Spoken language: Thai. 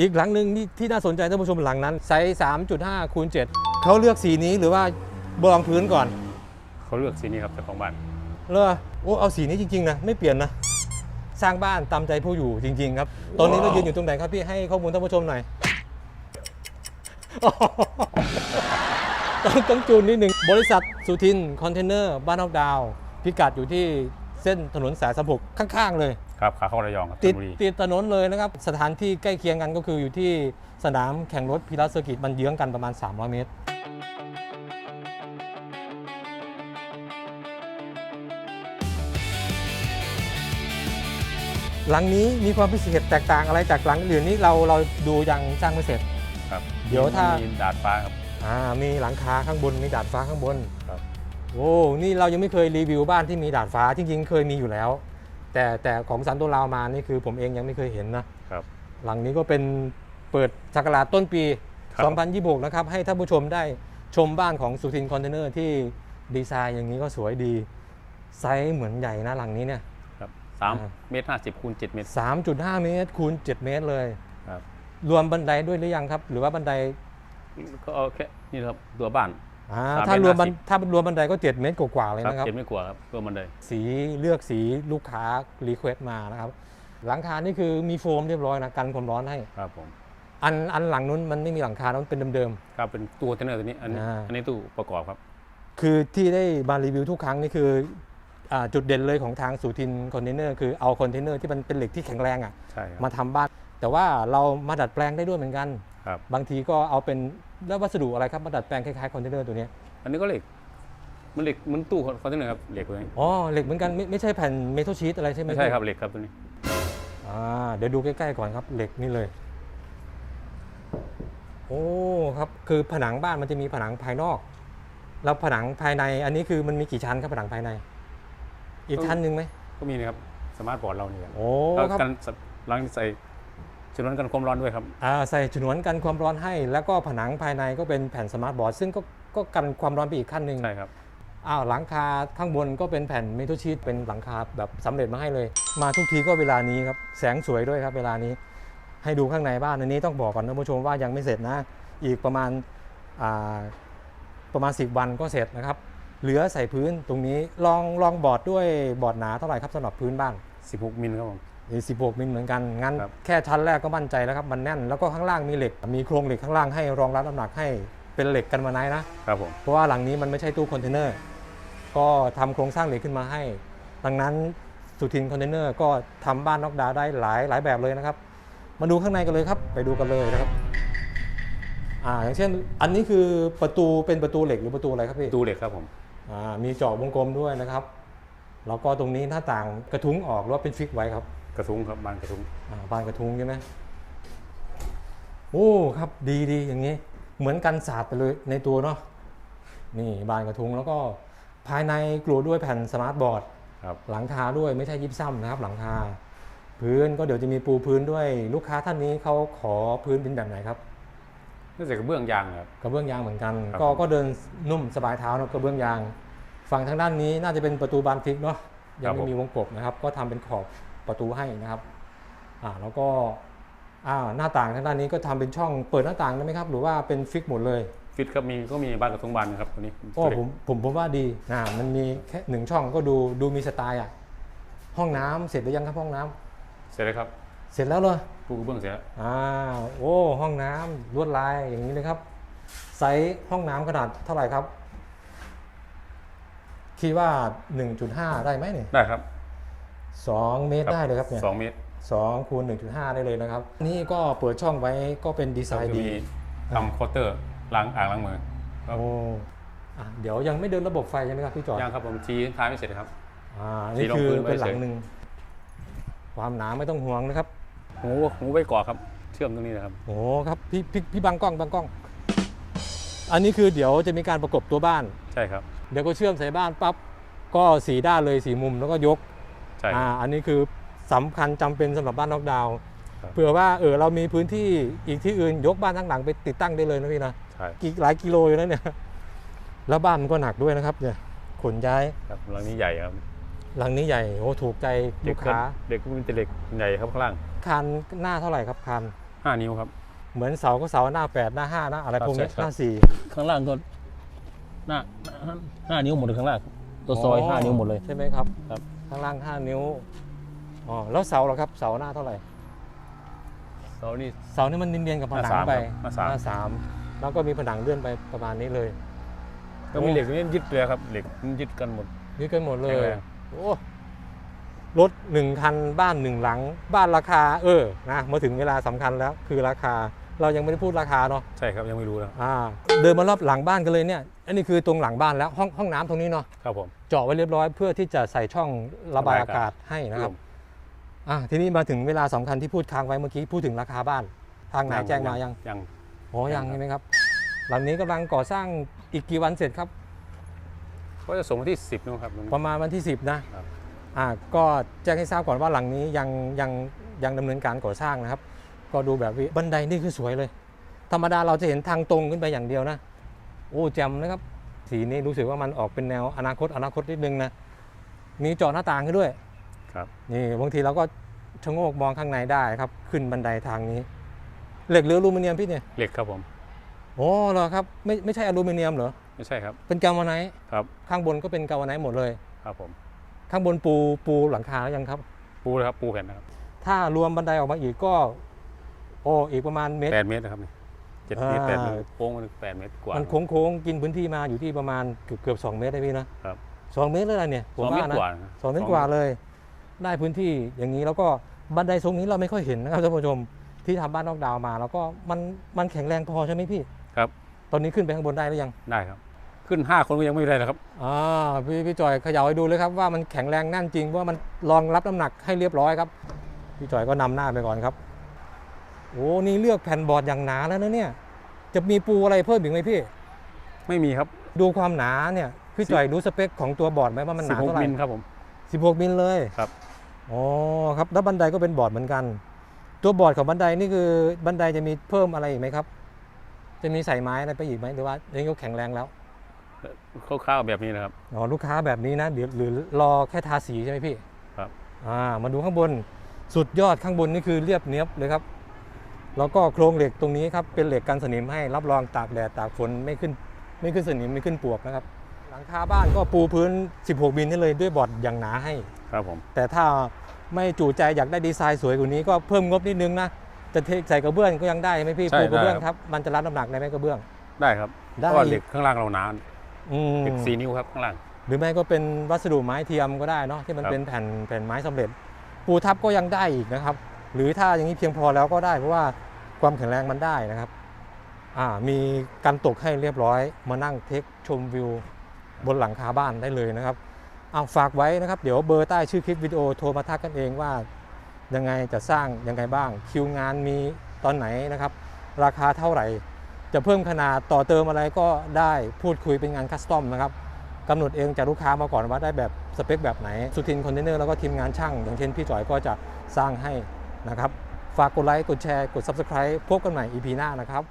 อีกหลังหนึ่งที่ที่น่าสนใจท่านผู้ชมหลังนั้นไซส์3.5คูณ7เขาเลือกสีนี้หรือว่าบรองพื้นก่อนเขาเลือกสีนี้ครับเจ้าของบ้านเลอโอ้เอาสีนี้จริงๆนะไม่เปลี่ยนนะสร้างบ้านตามใจผู้อยู่จริง ๆ ครับ ตอนนี้เรายืนอยู่ตรงไหนครับพี่ให้ข้อมูลท่านผู้ชมหน่อยต้องต้องจูนนิดหนึ่งบริษัทสุทินคอนเทนเนอร์บ้านนอกดาว พิกัดอยู่ที่ เส้นถนนสายสะพกข้างๆเลยครับขาเข้าระยองครับชติดลบุรีติดถนนเลยนะครับ สถานที่ใกล้เคียงกันก็คืออยู่ที่สนามแข่งรถพิรัสเซอร์กิตมันเยื้องกันประมาณ 300 เมตร หลังนี้มีความพิเศษแตกต่างอะไรจากหลังอื่นนี่เราเราดูยังสร้างไม่เสร็จ ครับเดี๋ยวถ้า มีดาดฟ้าครับ อ่ามีหลังคาข้างบนมีดาดฟ้าข้างบนครับ โอ้นี่เรายังไม่เคยรีวิวบ้านที่มีดาดฟ้าจริงๆ เคยมีอยู่แล้ว แต่แต่ของสันตัวลาวมานี่คือผมเองยังไม่เคยเห็นนะครับ หลังนี้ก็เป็นเปิดสักราชต้นปี ครับ 2026 นะครับ ให้ท่านผู้ชมได้ชมบ้านของสุทินคอนเทนเนอร์ที่ดีไซน์อย่างนี้ก็สวยดี ไซส์เหมือนใหญ่นะหลังนี้เนี่ย ครับสามอ่า เมตรห้าสิบคูณเจ็ดเมตร 3.5 เมตรคูณ7เมตรเลย ครับ รวมบันไดด้วยหรือยังครับ หรือว่าบันไดก็เอาแค่นี่นะครับตัวบ้าน อ่าสามถ้ารวมบันเมตรห้าสิบ ถ้ารวมบันไดก็7เมตรกว่าๆเลยครับนะครับ เจ็ดไม่กลัวาครับตัวมันเลยสีเลือกสีลูกค้ารีเควสต์มานะครับ หลังคานี่คือมีโฟมเรียบร้อยนะกันความร้อนให้ ครับผมอันอันหลังนู้นมันไม่มีหลังคาต้องเป็นเดิม ครับเป็นตู้คอนเทนเนอร์ตัวนี้อันนี้อ่า อันนี้ตู้ประกอบครับ ๆ คือที่ได้มารีวิวทุกครั้งนี่คืออ่าจุดเด่นเลยของทางสูทินคอนเทนเนอร์คือเอาคอนเทนเนอร์ที่มันเป็นเหล็กที่แข็งแรงอะใช่ครับมาทำบ้าน แต่ว่าเรามาดัดแปลงได้ด้วยเหมือนกันครับบางทีก็เอาเป็นแล้ววัสดุอะไรครับมาดัดแปลงคล้ายๆคอนเทนเนอร์ตัวเนี้ยอันนี้ก็เหล็กมันเหล็กเหมันตู้คอนเทนเนอร์ครับเหล็กเลยอ๋อเหล็กเหมือนกันไม่ไม่ใช่แผ่นเมทัลชีตอะไรใช่ไหมไม่ใช่ครับเหล็กครับตัวนี้อ่าเดี๋ยวดูใกล้ๆก่อนครับเหล็กนี่เลย โอ้ครับคือผนังบ้านมันจะมีผนังภายนอก แล้วผนังภายใน อันนี้คือมันมีกี่ชั้นครับผนังภายใน อีกชั้นหนึ่งไหมก็มีนะครับสมาร์ทบอร์ดเราเนี่ยโอ้แล้วครับกันหลังใส่ ชนวนกันความร้อนด้วยครับอ่าใส่ฉนวนกันความร้อนให้ แล้วก็ผนังภายในก็เป็นแผ่นสมาร์ทบอร์ดซึ่งก็ก็กันความร้อนไปอีกขั้นหนึ่งใช่ครับอ้าวหลังคาข้างบนก็เป็นแผ่นเมทัลชีตเป็นหลังคาแบบสำเร็จมาให้เลย มาทุกทีก็เวลานี้ครับแสงสวยด้วยครับเวลานี้ ให้ดูข้างในบ้านอันนี้ต้องบอกก่อนท่านผู้ชมว่ายังไม่เสร็จนะ อีกประมาณอ่าประมาณ 10 วันก็เสร็จนะครับ เหลือใส่พื้นตรงนี้ลองลองบอร์ดด้วยบอร์ดหนาเท่าไหร่ครับสำหรับพื้นบ้าน 16 มิลครับผมนี่ 16มิลเหมือนกัน งั้นครับ แค่ชั้นแรกก็มั่นใจแล้วครับ มันแน่น แล้วก็ข้างล่างมีเหล็ก มีโครงเหล็กข้างล่างให้รองรับน้ำหนักให้เป็นเหล็กกันมาไนนะ ครับผม เพราะว่าหลังนี้มันไม่ใช่ตู้คอนเทนเนอร์ ก็ทำโครงสร้างเหล็กขึ้นมาให้ ดังนั้นสุทินคอนเทนเนอร์ก็ทำบ้านนอกดาวน์ได้หลายหลายแบบเลยนะครับ มาดูข้างในกันเลยครับ ไปดูกันเลยนะครับ อ่า อย่างเช่น อันนี้คือประตูเป็นประตูเหล็กหรือประตูอะไรครับพี่ ตู้เหล็กครับผม อ่า มีเจาะวงกลมด้วยนะครับ แล้วก็ตรงนี้หน้าต่างกระทุ้งออกหรือว่าเป็นฟิกไว้ครับ กระทุ้งครับบานกระทุ้งอ่าบานกระทุ้งใช่ไหมโอ้ครับดีดีอย่างนี้ เหมือนกันศาสตร์ไปเลยในตัวเนาะนี่บานกระทุ้งแล้วก็ภายในกลัวด้วยแผ่นสมาร์ทบอร์ดครับหลังคาด้วยไม่ใช่ยิบซ้ำนะครับ หลังคา พื้นก็เดี๋ยวจะมีปูพื้นด้วยลูกค้าท่านนี้เขาขอพื้นเป็นแบบไหนครับนี่ใส่กระเบื้องยางครับ กระเบื้องยางเหมือนกัน ครับ ก็ก็เดินนุ่มสบายเท้าเนอะกระเบื้องยาง ฝั่งทางด้านนี้น่าจะเป็นประตูบานพลิกเนาะยังไม่มีวงกบนะครับ ก็ทำเป็นขอบ ประตูให้นะครับอ่าแล้วก็อ่าหน้าต่างทางด้านนี้ก็ทำเป็นช่องเปิดหน้าต่างได้ไหมครับ หรือว่าเป็นฟิกหมดเลย ฟิตครับมีก็มีบานกระทุ้งบานนะครับตัวนี้โอ้ผมผมผมว่าดีนะมันมีแค่หนึ่งช่องก็ดูดูมีสไตล์อะห้องน้ำเสร็จหรือยังครับห้องน้ำเสร็จแล้วครับ เสร็จแล้วเลยปูกระเบื้องเสร็จแล้วอ่าโอ้ห้องน้ำลวดลายอย่างนี้เลยครับไซส์ห้องน้ำขนาดเท่าไหร่ครับคิดว่า 1.5 ได้ไหมเนี่ยได้ครับ 2 เมตรได้เลยครับเนี่ยสองเมตรสองคูณ1.5 ได้เลยนะครับ นี่ก็เปิดช่องไว้ก็เป็นดีไซแล้วน์จะดี มีทำเคาน์เตอร์ล้างอ่างล้างมือครับโอ้อะเดี๋ยวยังไม่เดินระบบไฟใช่ไหมครับพี่จอดย่างครับผมชี้ท้ายไม่เสร็จครับ อ่าสีนี่รองคือพื้นไว้เป็นหลังเฉยหนึ่งความหนาไม่ต้องห่วงนะครับ หูหูไว้ก่อครับ เชื่อมตรงนี้นะครับ โอ้ครับพี่พี่พี่บังกล้องบังกล้อง อันนี้คือเดี๋ยวจะมีการประกบตัวบ้าน ใช่ครับ เดี๋ยวก็เชื่อมใส่บ้านปั๊บก็สีด้านเลยสีมุมแล้วก็ยกใช่อ่าอันนี้คือสำคัญจำเป็นสำหรับบ้านนอกดาวน์ครับเผื่อว่าเออเรามีพื้นที่อีกที่อื่นยกบ้านทั้งหลังไปติดตั้งได้เลยนะพี่นะใช่กี่หลายกิโลอยู่นะเนี่ยแล้วบ้านมันก็หนักด้วยนะครับเนี่ยขนย้ายครับหลังนี้ใหญ่ครับ หลังนี้ใหญ่โอ้ถูกใจเด็ลูกกก็ค้าเด็กก็มีแต่เด็กใหญ่ครับข้างล่างคานหน้าเท่าไหร่ครับคานห้านิ้วครับ เหมือนเสาก็เสาหน้า8หน้า5นะอะไรพวกนี้ครับหน้าสี่ข้างล่างก็หน้าหน้าห้านิ้วหมดเลยข้างล่างตัวซอยห้านิ้วหมดเลยใช่ไหมครับครับ ข้างล่าง 5 นิ้ว อ๋อ แล้วเสาเหรอครับ เสาหน้าเท่าไหร่ เสานี่ เสานี่มันเนียนๆกับผนังหน้าสามไปครับหน้าสาม สาม แล้วก็มีผนังเลื่อนไปประมาณนี้เลยก็มีเหล็กนี่ยึดเลยครับเหล็กมันยึดกันหมดยึดกันหมดเลแข็ยงแรงโอ้รถหนึ่งคันบ้านหนึ่งหลัง บ้านราคา เออ นะ มาถึงเวลาสำคัญแล้ว คือราคา เรายังไม่ได้พูดราคาเนาะ ใช่ครับยังไม่รู้นะอ่า เดินมารอบหลังบ้านกันเลยเนี่ย อันนี้คือตรงหลังบ้านแล้วห้องห้องน้ำตรงนี้เนาะครับผม เจาะไว้เรียบร้อยเพื่อที่จะใส่ช่องระบายอากาศให้นะครับอะทีนี้มาถึงเวลาสำคัญที่พูดค้างไว้เมื่อกี้พูดถึงราคาบ้าน ทางไหนแจ้งมายังยังอ๋อยัยังงครับ ใช่ไหมครับ หลังนี้กำลังก่อสร้างอีกกี่วันเสร็จครับ ก็จะส่งวันที่สิบนะครับประมาณวันที่ 10 นะครับ อ่าก็แจ้งให้ทราบก่อนว่าหลังนี้ยังยังยังดำเนินการก่อสร้างนะครับ ก็ดูแบบวิบันไดนี่คือสวยเลย ธรรมดาเราจะเห็นทางตรงขึ้นไปอย่างเดียวนะ โอ้แจ่มนะครับ สีนี้รู้สึกว่ามันออกเป็นแนวอนาคตอนาคตนิดนึงนะ มีเจาะหน้าต่างให้ด้วย ครับ นี่บางทีเราก็ชะโงกมองข้างในได้ครับ ขึ้นบันไดทางนี้ เหล็กหรืออลูมิเนียมพี่เนี่ย เหล็กครับผม โอ้เหรอครับ ไม่ไม่ใช่อลูมิเนียมเหรอ ไม่ใช่ครับ เป็นกาวาไนท์ครับ ข้างบนก็เป็นกาวาไนท์หมดเลย ครับผม ข้างบนปูปูหลังคาแล้วยังครับ ปูเลยครับ ปูแผ่นนะครับ ถ้ารวมบันไดออกมาอีกก็ โอ้อีกประมาณเมตรแปดเมตรนะครับนี่ เจ็ดเมตรอ่าแปดเมตรโค้งมันแปดเมตรกว่า มันโค้งๆกินพื้นที่มาอยู่ที่ประมาณเกือบเกือบสองเมตรได้พี่นะครับสองเมตรเลยนะเนี่ยผสมองเมตว่ารนะกว่านะสองเมตรกว่าเลย ได้พื้นที่อย่างนี้แล้วก็บันไดทรงนี้เราไม่ค่อยเห็นนะครับท่านผู้ชมที่ทำบ้านนอกดาวน์มา แล้วก็มันมันแข็งแรงพอใช่ไหมพี่ครับ ตอนนี้ขึ้นไปข้างบนได้หรือยังได้ครับ ขึ้นห้าคนก็ยังไม่ได้นะครับอ่าพี่พี่จอยเขย่าให้ดูเลยครับว่ามันแข็งแรงแน่นจริงว่ามันรองรับน้ำหนักให้เรียบร้อยครับ พี่จอยก็นำหน้าไปก่อนครับ โอ้นี่เลือกแผ่นบอร์ดอย่างหนาแล้วนะเนี่ย จะมีปูอะไรเพิ่มอีกไหมพี่ ไม่มีครับ ดูความหนาเนี่ยพี่จอยรู้สเปคของตัวบอร์ดไหมว่ามันหสิบนาหกเท่าไหร่มิลครับผม 16มิลเลยครับอ๋อครับแล้วบันไดก็เป็นบอร์ดเหมือนกัน ตัวบอร์ดของบันไดนี่คือบันไดจะมีเพิ่มอะไรอีกไหมครับ จะมีใส่ไม้อะไรไปอีกไหมหรือว่ายังก็แข็งแรงแล้วคร่าวๆแบบนี้นะครับอ๋อลูกค้าแบบนี้นะเดี๋ยวหรือรอแค่ทาสีใช่ไหมพี่ครับอ่ามาดูข้างบนสุดยอดข้างบนนี่คือเรียบเนียบเลยครับ แล้วก็โครงเหล็กตรงนี้ครับเป็นเหล็กกันสนิมให้รับรองตากแดดตากฝนไม่ขึ้นไม่ขึ้นสนิมไม่ขึ้นปวกนะครับ หลังคาบ้านก็ปูพื้น 16มิลนี่เลยด้วยบอร์ดอย่างหนาให้ ครับผม แต่ถ้าไม่จู่ใจอยากได้ดีไซน์สวยกว่านี้ก็เพิ่มงบนิดนึงนะจะเทใส่กระเบื้องก็ยังได้ไหมพี่ใช่ปูกระเบื้องได้ครับมันจะรับน้ำหนักได้ไหมกระเบื้อง ได้ครับได้ เพราะว่าเหล็กข้างล่างเราหนาอืมเหล็กสี่นิ้วครับข้างล่าง หรือไม่ก็เป็นวัสดุไม้เทียมก็ได้เนาะที่มันครับ เป็นแผ่นแผ่นไม้สำเร็จ ปูทับก็ยังได้อีกนะครับ หรือถ้าอย่างนี้เพียงพอแล้วก็ได้ เพราะว่าความแข็งแรงมันได้นะครับมีกันตกให้เรียบร้อย มานั่งเทคชมวิวบนหลังคาบ้านได้เลยนะครับเอาฝากไว้นะครับ เดี๋ยวเบอร์ใต้ชื่อคลิปวิดีโอโทรมาทักกันเองว่า ยังไงจะสร้างยังไงบ้าง คิวงานมีตอนไหนนะครับ ราคาเท่าไหร่ จะเพิ่มขนาดต่อเติมอะไรก็ได้พูดคุยเป็นงานคัสตอมนะครับกำหนดเองจากลูกค้ามาก่อนว่าได้แบบสเปคแบบไหน สุทินคอนเทนเนอร์แล้วก็ทีมงานช่าง อย่างเช่นพี่จอยก็จะสร้างให้ นะครับ ฝากกดไลค์ กดแชร์ กด Subscribe พบกันใหม่ EP หน้านะครับ